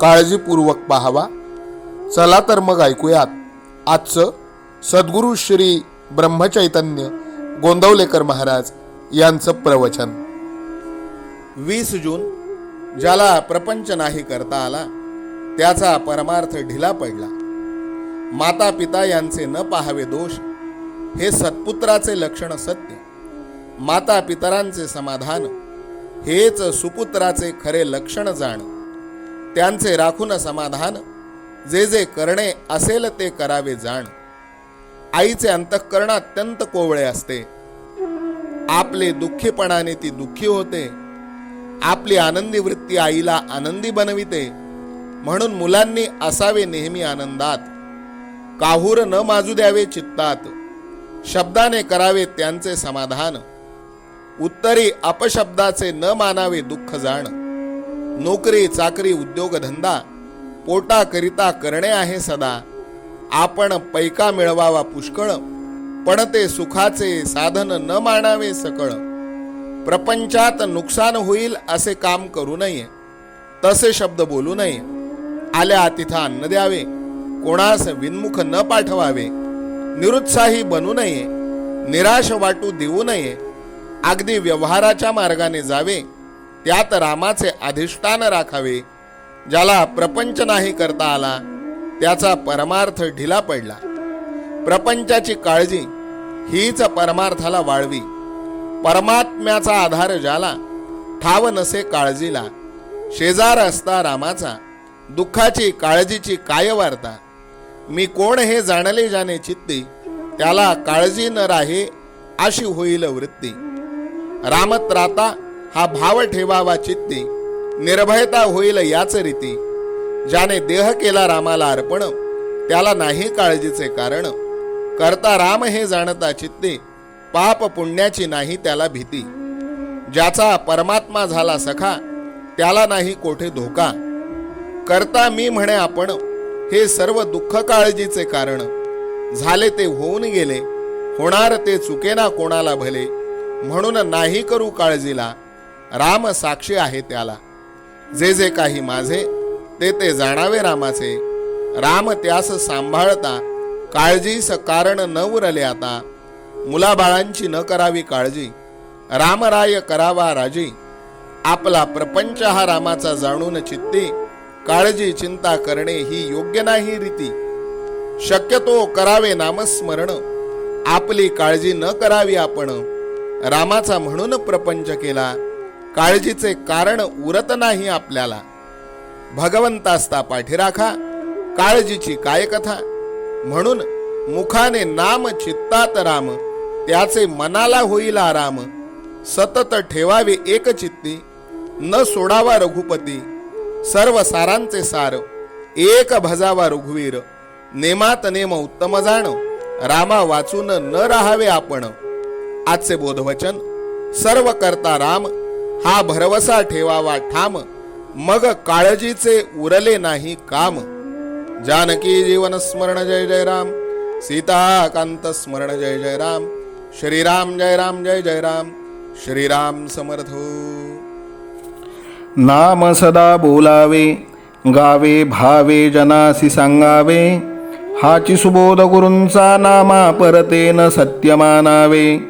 काळजीपूर्वक पाहावा. चला तर मग ऐकूयात. आजचं सद्गुरू श्री ब्रह्मचैतन्य गोंदवलेकर महाराज यांचं प्रवचन. वीस जून ज्याला प्रपंच नाही करता आला त्याचा परमार्थ ढिला पडला. माता पिता यांचे न पाहावे दोष हे सत्पुत्राचे लक्षण सत्य. माता पितरांचे समाधान हेच सुपुत्राचे खरे लक्षण जाण. त्यांचे राखून समाधान. जे जे करणे असेल ते करावे जाण. आईचे अंतःकरण अत्यंत कोवळे असते. आपले दुःखीपणाने ती दुःखी होते. आपली आनंदी वृत्ती आईला आनंदी बनविते. म्हणून मुलांनी असावे नेहमी आनंदात. काहूर न माजू द्यावे चित्तात. शब्दाने करावे त्यांचे समाधान. उत्तरी अपशब्दाचे न मानावे दुःख जाण. नोकरी चाकरी उद्योगधंदा पोटाकरिता करणे आहे सदा. आपण पैका मिळवावा पुष्कळ पण ते सुखाचे साधन न मानावे सकळ. प्रपंचात नुकसान होईल असे काम करू नये तसे शब्द बोलू नये. आल्या तिथं अन्न द्यावे कोणास विनमुख न पाठवावे. निरुत्साही बनू नये निराश वाटू देऊ नये. अगदी व्यवहाराच्या मार्गाने जावे त्यात रामाचे अधिष्ठान राखावे ज्याला प्रपंच नाही करता आला त्याचा परमार्थ ढिला पडला. प्रपंचाची काळजी हीच परमार्थाला वाळवी. परमात्म्याचा आधार ज्याला ठाव नसे काळजीला. शेजार असता रामाचा दुःखाची काळजीची काय वार्ता? मी कोण हे जाणले जाणे चित्ती? त्याला काळजी न राहे अशी होईल वृत्ती. रामत्राता हा भाव ठेवावा चित्ती. निर्भयता होईल याच रीती. ज्याने देह केला रामाला अर्पण त्याला नाही काळजीचे कारण. करता राम हे जाणता चित्ते पाप पुण्याची नाही त्याला भीती. ज्याचा परमात्मा झाला सखा त्याला नाही कोठे धोका. करता मी म्हणे आपण हे सर्व दुःख काळजीचे कारण. झाले ते होऊन गेले होणार ते चुकेना कोणाला भले म्हणून नाही करू काळजीला. राम साक्षी आहे त्याला. जे जे काही माझे ते ते जाणावे रामाचे. राम त्यास सांभाळता काळजीस कारण न उरले आता. मुलाबाळांची न करावी काळजी. रामराय करावा राजी. आपला प्रपंच हा रामाचा जाणून चित्ती. काळजी चिंता करणे ही योग्य नाही रीती. शक्यतो करावे नामस्मरण. आपली काळजी न करावी आपण. रामाचा म्हणून प्रपंच केला. काळजीचे कारण उरत नाही आपल्याला. भगवंतास्ता पाठीराखा काळजीची काय कथा म्हणून मुखाने नाम चित्तात राम त्याचे मनाला होईल आराम. सतत ठेवावे एक चित्ती न सोडावा रघुपती. सर्व सारांचे सार एक भजावा रघुवीर. नेमात नेम उत्तम जाण रामा वाचून न राहावे आपण. आजचे बोधवचन सर्व करता राम हा भरवसा ठेवावा ठाम. मग काळजीचे उरले नाही काम. जानकी जीवन स्मरण जय जय राम. सीताकांत स्मरण जय जय राम. श्रीराम जय राम जय जय राम. श्रीराम समर्थ. नाम सदा बोलावे गावे भावे जनासी सांगावे. हाची सुबोध गुरूंचा नामा परतेन सत्य मानावे